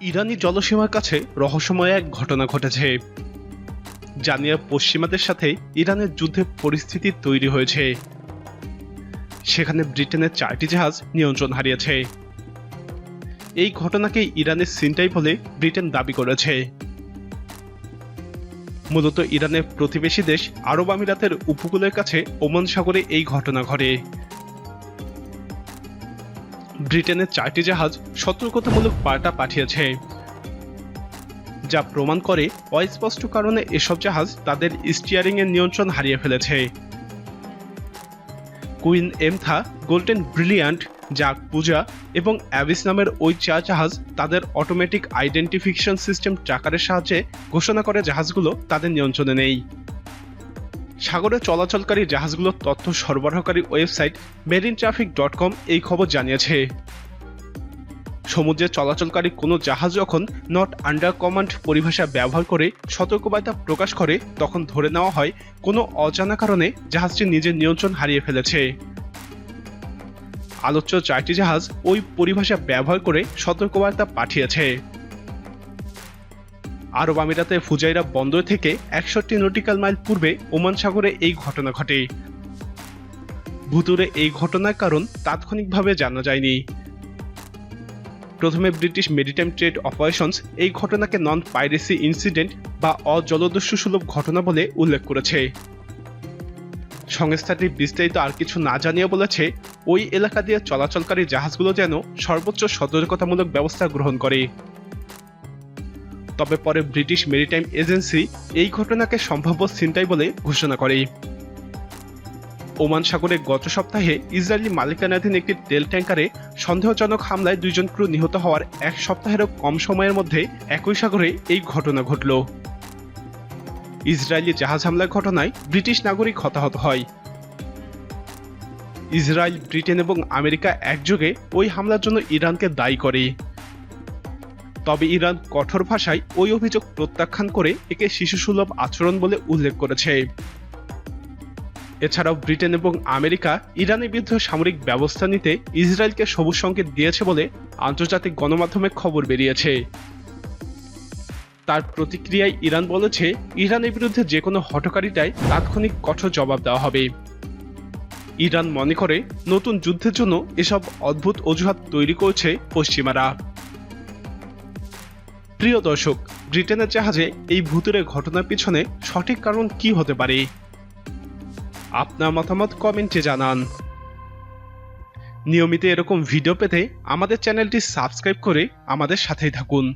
ইরানি জলসীমার কাছে রহস্যময় এক ঘটনা ঘটেছে জানিয়ে পশ্চিমাদের সাথে ইরানের যুদ্ধে পরিস্থিতি তৈরি হয়েছে। সেখানে ব্রিটেনের চারটি জাহাজ নিয়ন্ত্রণ হারিয়েছে। এই ঘটনাকে ইরানের সিনটাই বলে ব্রিটেন দাবি করেছে। মূলত ইরানের প্রতিবেশী দেশ আরব আমিরাতের উপকূলের কাছে ওমান সাগরে এই ঘটনা ঘটে। ব্রিটেনের চারটি জাহাজ সতর্কতামূলক বার্তা পাঠিয়েছে, যা প্রমাণ করে অস্পষ্ট কারণে এসব জাহাজ তাদের স্টিয়ারিং এর নিয়ন্ত্রণ হারিয়ে ফেলেছে। কুইন এমথা, গোল্ডেন ব্রিলিয়ান্ট, জাক পূজা এবং অ্যাবিস নামের ওই চার জাহাজ তাদের অটোমেটিক আইডেন্টিফিকেশন সিস্টেম ট্র্যাকারের সাহায্যে ঘোষণা করে জাহাজগুলো তাদের নিয়ন্ত্রণে নেই। সাগরে চলাচলকারী জাহাজগুলোর তথ্য সরবরাহকারী website marine traffic dot com এই খবর জানিয়েছে। সমুদ্রে চলাচলকারী কোনো জাহাজ যখন নট আন্ডার কমান্ড পরিভাষা ব্যবহার করে সতর্কবার্তা প্রকাশ করে, তখন ধরে নেওয়া হয় কোনো অজানা কারণে জাহাজটি নিজের নিয়ন্ত্রণ হারিয়ে ফেলেছে। আলোচ্য চারটি জাহাজ ওই পরিভাষা ব্যবহার করে সতর্কবার্তা পাঠিয়েছে। আরব আমিরাতে ফুজাইরা বন্দর থেকে একষট্টি নটিক্যাল মাইল পূর্বে ওমান সাগরে এই ঘটনা ঘটে। ভুতুরে এই ঘটনার কারণ তাৎক্ষণিকভাবে জানা যায়নি। প্রথমে ব্রিটিশ মেরিটাইম ট্রেড অপারেশনস এই ঘটনাকে নন পাইরেসি ইনসিডেন্ট বা অজলদস্যু সুলভ ঘটনা বলে উল্লেখ করেছে। সংস্থাটি বিস্তারিত আর কিছু না জানিয়ে বলেছে, ওই এলাকা দিয়ে চলাচলকারী জাহাজগুলো যেন সর্বোচ্চ সতর্কতামূলক ব্যবস্থা গ্রহণ করে। তবে পরে ব্রিটিশ মেরিটাইম এজেন্সি এই ঘটনাকে সম্ভাব্য ছিনতাই বলে ঘোষণা করে। ওমান সাগরে গত সপ্তাহে ইসরায়েলি মালিকানাধীন একটি তেল ট্যাঙ্কারে সন্দেহজনক হামলায় দুইজন ক্রু নিহত হওয়ার এক সপ্তাহেরও কম সময়ের মধ্যে একই সাগরে এই ঘটনা ঘটল। ইসরায়েলি জাহাজ হামলার ঘটনায় ব্রিটিশ নাগরিক হতাহত হয়। ইসরায়েল, ব্রিটেন এবং আমেরিকা একযোগে ওই হামলার জন্য ইরানকে দায়ী করে। তবে ইরান কঠোর ভাষায় ওই অভিযোগ প্রত্যাখ্যান করে একে শিশুসুলভ আচরণ বলে উল্লেখ করেছে। এছাড়াও ব্রিটেন এবং আমেরিকা ইরানের বিরুদ্ধে সামরিক ব্যবস্থা নিতে ইসরায়েলকে সবুজ সংকেত দিয়েছে বলে আন্তর্জাতিক গণমাধ্যমে খবর বেরিয়েছে। তার প্রতিক্রিয়ায় ইরান বলেছে, ইরানের বিরুদ্ধে যে কোনো হটকারিতায় তাৎক্ষণিক কঠোর জবাব দেওয়া হবে। ইরান মনে করে, নতুন যুদ্ধের জন্য এসব অদ্ভুত অজুহাত তৈরি করছে পশ্চিমারা। প্রিয় দর্শক, ব্রিটেনের জাহাজে এই ভূতুরে ঘটনার পিছনে সঠিক কারণ কি হতে পারে? আপনার মতামত কমেন্টে জানান। নিয়মিত এরকম ভিডিও পেতে আমাদের চ্যানেলটি সাবস্ক্রাইব করে আমাদের সাথেই থাকুন।